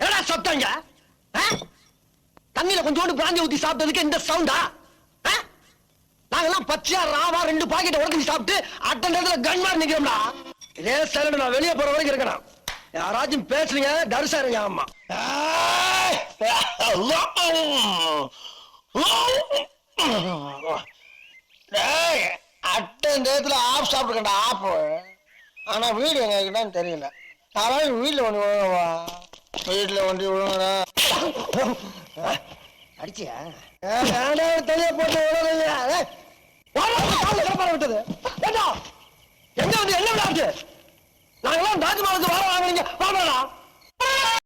என்னடா சத்தங்க தண்ணியில கொஞ்சோண்டு பிராந்தி ஊத்தி சாப்பிட்டதுக்கு இந்த சவுண்டா? நாங்கெல்லாம் பச்சையா ராவா ரெண்டு பாக்கெட் உடக்கி சாப்பிட்டு அட்ட நேரத்தில் கன் மாதிரி நிக்கிறோம்டா. இதே சைலண்ட் நான் வெளியே போற வரைக்கும் இருக்கணும் யாராச்சும் பேசுறீங்க தரிசா இருங்க அம்மா. அட்ட நேரத்தில் ஆப் சாப்பிட்டுக்கண்டா ஆப் ஆனா வீடு எங்க தெரியல. யாராவது வீட்டுல ஒண்ணு விழுங்கவா வீட்டுல ஒண்டி விழுங்கடா அடிச்சியா? தனியா போட்டு கிடப்பார விட்டது. ஏண்டா, எங்க வந்து என்ன விளையாட்டு? நாங்கெல்லாம் தாஜ்மஹாலுக்கு வர வாங்குறீங்க. வாங்கடா.